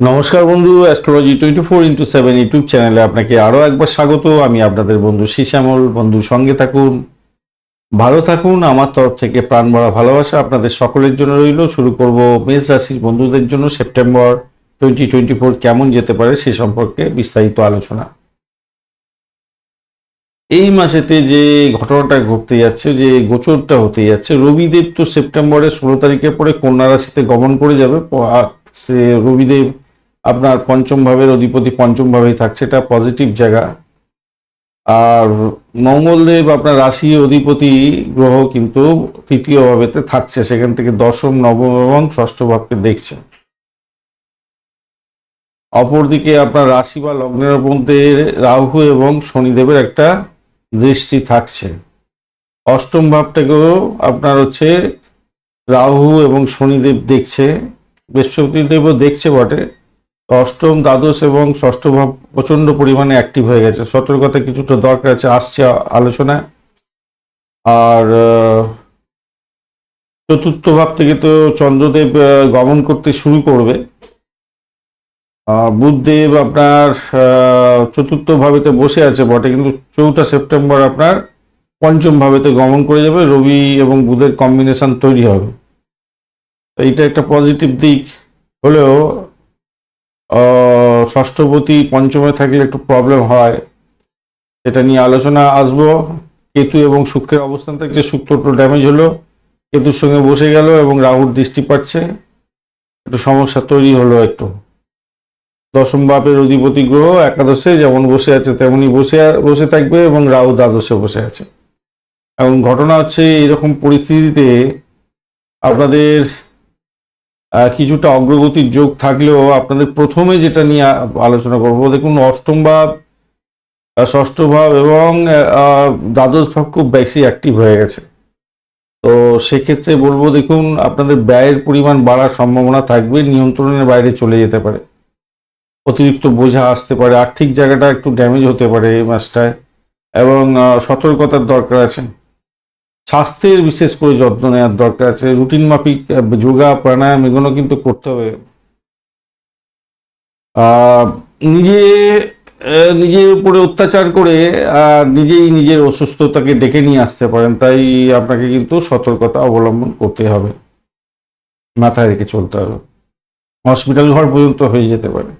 নমস্কার বন্ধু astrology twenty four into seven YouTube চ্যানেলে আপনাকে আরও একবার স্বাগত। আমি আপনাদের বন্ধু শিশামল বন্ধু, সঙ্গে থাকুন, ভালো থাকুন। আমার তরফ থেকে প্রাণ ভরা ভালোবাসা আপনাদের সকলের জন্য রইল। শুরু করব মেষ রাশির বন্ধুদের জন্য সেপ্টেম্বর টোয়েন্টি টোয়েন্টি ফোর কেমন যেতে পারে সে সম্পর্কে বিস্তারিত আলোচনা। এই মাসেতে যে ঘটনাটা ঘটতে যাচ্ছে, যে গোচরটা হতে যাচ্ছে, রবিদেব তো সেপ্টেম্বরের ষোলো তারিখের পরে কন্যা রাশিতে গমন করে যাবে। সে রবিদেব আপনার পঞ্চম ভাবের অধিপতি পঞ্চম ভাবেই থাকছে এটা পজিটিভ জায়গা। আর মঙ্গলদেব আপনার রাশি অধিপতি গ্রহ কিন্তু তৃতীয় ভাবেতে থাকছে, সেখান থেকে দশম, নবম এবং ষষ্ঠ ভাবকে দেখছে। অপরদিকে আপনার রাশি বা লগ্নের মধ্যে রাহু এবং শনিদেবের একটা দৃষ্টি থাকছে। অষ্টম ভাবটাকেও আপনার হচ্ছে রাহু এবং শনিদেব দেখছে, বৃহস্পতিদেবও দেখছে বটে। অষ্টম দ্বাদশ এবং ষষ্ঠ ভাব প্রচণ্ড পরিমাণে অ্যাক্টিভ হয়ে গেছে। সতর্কতা কিছুটা দরকার আছে, আসছে আলোচনায়। আর চতুর্থ ভাব থেকে তো চন্দ্রদেব গমন করতে শুরু করবে। বুধদেব আপনার চতুর্থ ভাবেতে বসে আছে বটে, কিন্তু চৌঠা সেপ্টেম্বর আপনার পঞ্চম ভাবেতে গমন করে যাবে, রবি এবং বুধের কম্বিনেশন তৈরি হবে। তো এইটা একটা পজিটিভ দিক হলেও ষষ্ঠপতি পঞ্চমে থাকলে একটু প্রবলেম হয়। এটা নিয়ে আলোচনা আসব। কেতু এবং শুক্রের অবস্থান থাকছে, শুক্র একটু ড্যামেজ হলো। কেতুর সঙ্গে বসে গেল এবং রাহুর দৃষ্টি পাচ্ছে। একটু সমস্যা তৈরি হলো একটু। দশম বাপের অধিপতি গ্রহ একাদশে যেমন বসে আছে তেমনি বসে বসে থাকবে এবং রাহু দ্বাদশে বসে আছে। এবং ঘটনা হচ্ছে এরকম পরিস্থিতিতে আপনাদের কিছুটা অগ্রগতির যোগ থাকলেও আপনাদের প্রথমে যেটা নিয়ে আলোচনা করব, দেখুন অষ্টম ভাব ষষ্ঠ ভাব এবং দ্বাদশ ভাব খুব বেশি অ্যাক্টিভ হয়ে গেছে। তো সেক্ষেত্রে বলব, দেখুন, আপনাদের ব্যয়ের পরিমাণ বাড়ার সম্ভাবনা থাকবে, নিয়ন্ত্রণের বাইরে চলে যেতে পারে। অতিরিক্ত বোঝা আসতে পারে, আর্থিক জায়গাটা একটু ড্যামেজ হতে পারে এই মাসটায় এবং সতর্কতার দরকার আছে। স্বাস্থ্যের বিশেষ করে যত্ন নেওয়ার দরকার আছে, রুটিন মাফিক যোগা, প্রাণায়াম, এগুলো কিন্তু করতে হবে। নিজে নিজের উপরে অত্যাচার করে নিজেই নিজের অসুস্থতাকে ডেকে নিয়ে আসতে পারেন, তাই আপনাকে কিন্তু সতর্কতা অবলম্বন করতে হবে। মাথায় রেখে চলতে হবে। হসপিটাল ঘর পর্যন্ত হয়ে যেতে পারে।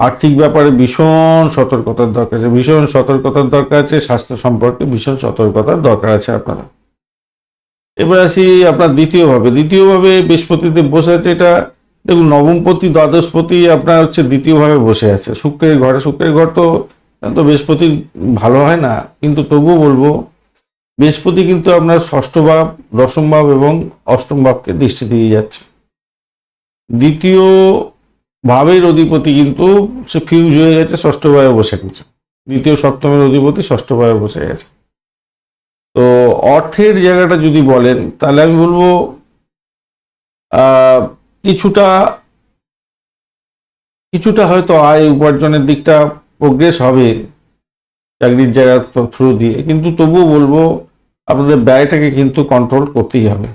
আর্থিক ব্যাপারে ভীষণ সতর্কতার দরকার আছে, ভীষণ সতর্কতার দরকার আছে, স্বাস্থ্য সম্পর্কে ভীষণ সতর্কতার দরকার আছে আপনারা এবার আসি আপনার দ্বিতীয়ভাবে দ্বিতীয়ভাবে বৃহস্পতিতে বসে আছে এটা, দেখুন নবমপতি, দ্বাদশপতি আপনার হচ্ছে দ্বিতীয়ভাবে বসে আছে। শুক্রের ঘরে, শুক্রের ঘর তো তো বৃহস্পতি ভালো হয় না, কিন্তু তবুও বলব, বৃহস্পতি কিন্তু আপনার ষষ্ঠ ভাব, দশম ভাব এবং অষ্টম ভাবকে দৃষ্টি দিয়ে যাচ্ছে। দ্বিতীয় ভাবের অধিপতি কিন্তু সে ফিউজ হয়ে গেছে, ষষ্ঠ ভাবে বসে গেছে। দ্বিতীয় সপ্তমের অধিপতি ষষ্ঠ ভাবে বসে গেছে। তো অর্থের জায়গাটা যদি বলেন, তাহলে আমি বলব কিছুটা কিছুটা হয়তো আয় উপার্জনের দিকটা প্রোগ্রেস হবে চাকরির জায়গা থ্রু দিয়ে। কিন্তু তবুও বলব, আপনাদের ব্যয়টাকে কিন্তু কন্ট্রোল করতেই হবে।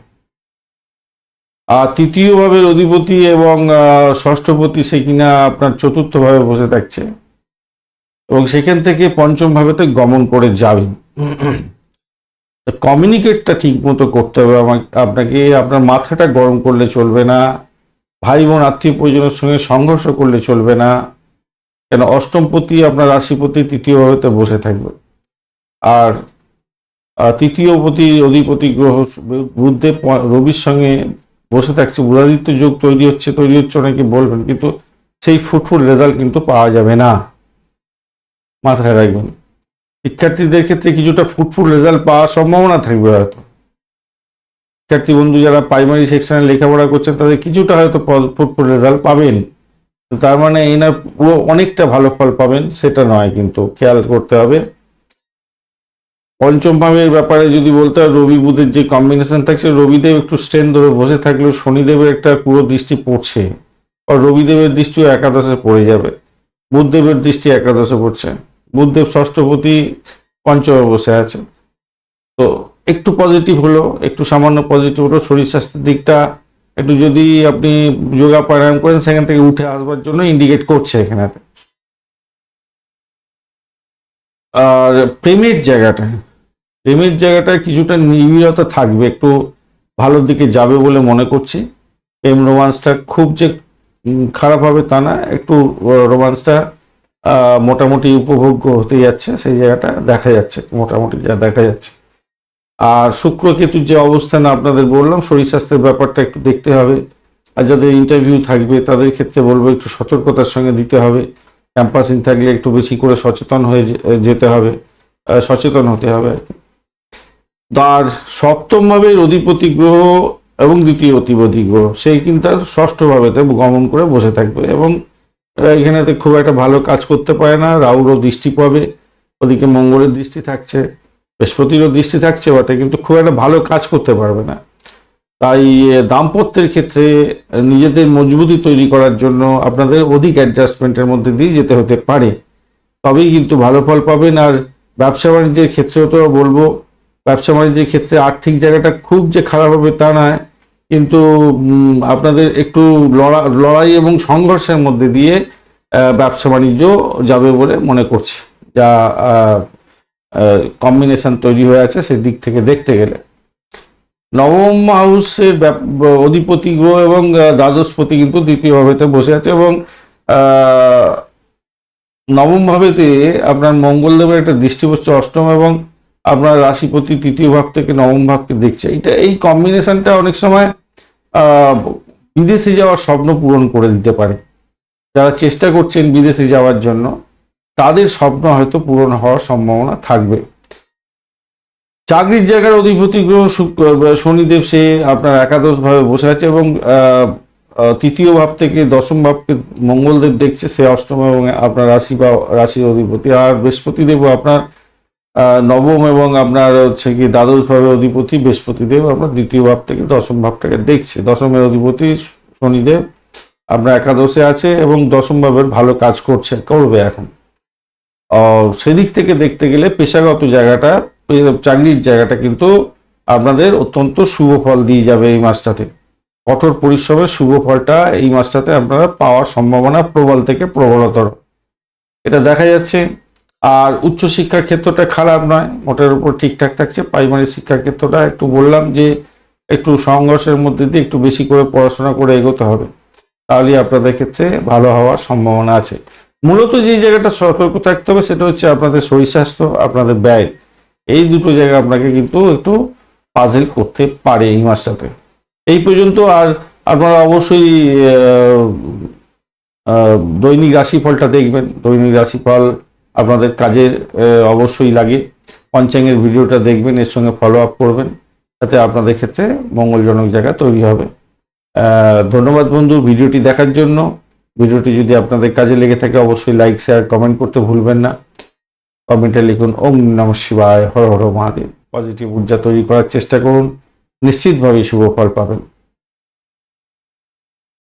আর তৃতীয় ভাবের অধিপতি এবং ষষ্ঠপতি সে কিনা আপনার চতুর্থভাবে বসে থাকছে। এবং সেখান থেকে পঞ্চম ভাবেতে গমন করে যাবেন। কমিউনিকেটটা ঠিক মতো করতে হবে। আপনাকে আপনার মাথাটা গরম করলে চলবে না। ভাই বোন আত্মীয় পরিজনের সঙ্গে সংঘর্ষ করলে চলবে না। কেন? অষ্টমপতি আপনার রাশিপতি তৃতীয় ভাবেতে বসে থাকবে। আর আহ, তৃতীয় পতি অধিপতি গ্রহ বুদ্ধে রবির সঙ্গে বসে থাকছে বুধাদিত্য যোগ তৈরি হচ্ছে তৈরি হচ্ছে অনেকে বলবেন, কিন্তু সেই ফুটফুট রেজাল্ট কিন্তু পাওয়া যাবে না। মাথায় রাখবেন। শিক্ষার্থীদের ক্ষেত্রে কিছুটা ফুটফুট রেজাল্ট পাওয়ার সম্ভাবনা থাকবে হয়তো। শিক্ষার্থী বন্ধু যারা প্রাইমারি সেকশনে লেখাপড়া করছেন, তাদের কিছুটা হয়তো ফুটফুট রেজাল্ট পাবেন। তার মানে না পুরো অনেকটা ভালো ফল পাবেন, সেটা নয়, কিন্তু খেয়াল করতে হবে। পঞ্চম ভাবের ব্যাপারে যদি বলতে হয়, রবি বুধের যে কম্বিনেশন থাকছে, রবিদেব একটু স্ট্রেন ধরে বসে থাকলেও শনিদেবের একটা পুরো দৃষ্টি পড়ছে। আর রবিদেবের দৃষ্টিও একাদশে পড়ে যাবে। বুধদেবের দৃষ্টি একাদশে পড়ছে। বুধদেব ষষ্ঠপতি পঞ্চমে বসে আছে। তো একটু পজিটিভ হলো, একটু সামান্য পজিটিভ হলো। শরীর স্বাস্থ্যের দিকটা একটু যদি আপনি যোগা প্রাণায়াম করেন, সেখান থেকে উঠে আসবার জন্য ইন্ডিকেট করছে এখানেতে আর প্রেমের জায়গাটা। প্রেমের জায়গাটা কিছুটা নিবিড়তা থাকবে, একটু ভালোর দিকে যাবে বলে মনে করছি। প্রেম রোমান্সটা খুব যে খারাপ হবে তা না, একটু রোমান্সটা মোটামুটি উপভোগ্য হতে যাচ্ছে, সেই জায়গাটা দেখা যাচ্ছে, মোটামুটি যা দেখা যাচ্ছে। আর শুক্র কেতুর যে অবস্থান আপনাদের বললাম, শরীর স্বাস্থ্যের ব্যাপারটা একটু দেখতে হবে। আর যাদের ইন্টারভিউ থাকবে, তাদের ক্ষেত্রে বলব একটু সতর্কতার সঙ্গে দিতে হবে। ক্যাম্পাসিং থাকলে একটু বেশি করে সচেতন হয়ে যেতে হবে সচেতন হতে হবে আর কি। তার সপ্তম ভাবের অধিপতি গ্রহ এবং দ্বিতীয় অতিপতি গ্রহ সেই কিন্তু ষষ্ঠ ভাবেতে গমন করে বসে থাকবে এবং এখানেতে খুব একটা ভালো কাজ করতে পারে না। রাহুরও দৃষ্টি পাবে ওদিকে মঙ্গলের দৃষ্টি থাকছে, বৃহস্পতিরও দৃষ্টি থাকছে বটে কিন্তু খুব একটা ভালো কাজ করতে পারবে না। তাই দাম্পত্যের ক্ষেত্রে নিজেদের মজবুতি তৈরি করার জন্য আপনাদের অধিক অ্যাডজাস্টমেন্টের মধ্যে দিয়ে যেতে হতে পারে। তবেই কিন্তু ভালো ফল পাবেন। আর ব্যবসা বাণিজ্যের ক্ষেত্রেও তো বলব ব্যবসা বাণিজ্যের ক্ষেত্রে আর্থিক জায়গাটা খুব যে খারাপ হবে তা নয়। কিন্তু আপনাদের একটু লড়া- লড়াই এবং সংঘর্ষের মধ্যে দিয়ে ব্যবসা বাণিজ্য যাবে বলে মনে করছি। যা কম্বিনেশন তৈরি হয়ে আছে সেদিক থেকে দেখতে গেলে। নবম হাউসের অধিপতি গ্রহ এবং দ্বাদশপতি কিন্তু দ্বিতীয় ভাবেতে বসে আছে এবং নবম ভাবেতে আপনার মঙ্গলদেবের একটা দৃষ্টি পড়ছে অষ্টম এবং আপনার রাশিপতি তৃতীয় ভাব থেকে নবম ভাবকে দেখছে। এটা এই কম্বিনেশনটা অনেক সময় বিদেশে যাওয়ার স্বপ্ন পূরণ করে দিতে পারে। যারা চেষ্টা করছেন বিদেশে যাওয়ার জন্য, তাদের স্বপ্ন হয়তো পূরণ হওয়ার সম্ভাবনা থাকবে। চাকরির জায়গার অধিপতি গ্রহ শনিদেব, সে আপনার একাদশ ভাবে বসে আছে এবং তৃতীয় ভাব থেকে দশম ভাবকে মঙ্গলদেব দেখছে, সে অষ্টম এবং আপনার রাশি বা, রাশির অধিপতি। আর বৃহস্পতিদেবও আপনার নবম এবং আপনার হচ্ছে কি দ্বাদশ ভাবে অধিপতি বৃহস্পতিদেব আপনার দ্বিতীয় ভাব থেকে দশম ভাবটাকে দেখছে। দশমের অধিপতি শনিদেব আপনার একাদশে আছে এবং দশম ভাবের ভালো কাজ করছে, করবে এখন। সেদিক থেকে দেখতে গেলে পেশাগত জায়গাটা চাকরির জায়গাটা কিন্তু আপনাদের অত্যন্ত শুভ ফল দিয়ে যাবে এই মাসটাতে। কঠোর পরিশ্রমের শুভ ফলটা এই মাসটাতে আপনারা পাওয়ার সম্ভাবনা প্রবল থেকে প্রবলতর। এটা দেখা যাচ্ছে আর উচ্চশিক্ষার ক্ষেত্রটা খারাপ নয় মোটের উপর ঠিকঠাক থাকছে। প্রাইমারি শিক্ষার ক্ষেত্রটা একটু বললাম যে, একটু সংঘর্ষের মধ্যে দিয়ে একটু বেশি করে পড়াশোনা করে এগোতে হবে। তাহলে আপনাদের ক্ষেত্রে ভালো হওয়ার সম্ভাবনা আছে। মূলত যে জায়গাটা সতর্ক থাকতে হবে, সেটা হচ্ছে আপনাদের শরীর স্বাস্থ্য, আপনাদের ব্যয় এই দুটো জায়গা আপনাকে কিন্তু একটু পাজেল করতে পারে এই মাসটাতে। এই পর্যন্ত আর আপনারা অবশ্যই দৈনিক রাশিফলটা দেখবেন। দৈনিক রাশিফল আপনাদের কাজের অবশ্যই লাগে। পঞ্চাঙ্গের ভিডিওটা দেখবেন, এর সঙ্গে ফলো আপ করবেন তাতে আপনাদের ক্ষেত্রে মঙ্গলজনক জায়গা তৈরি হবে। ধন্যবাদ বন্ধু ভিডিওটি দেখার জন্য। ভিডিওটি যদি আপনাদের কাজে লেগে থাকে, অবশ্যই লাইক শেয়ার কমেন্ট করতে ভুলবেন না। কমেন্টে লিখুন, ওম নম শিবায়, হর হর মহাদেব। পজিটিভ ঊর্জা তৈরি করার চেষ্টা করুন। নিশ্চিতভাবেই শুভ ফল পাবেন।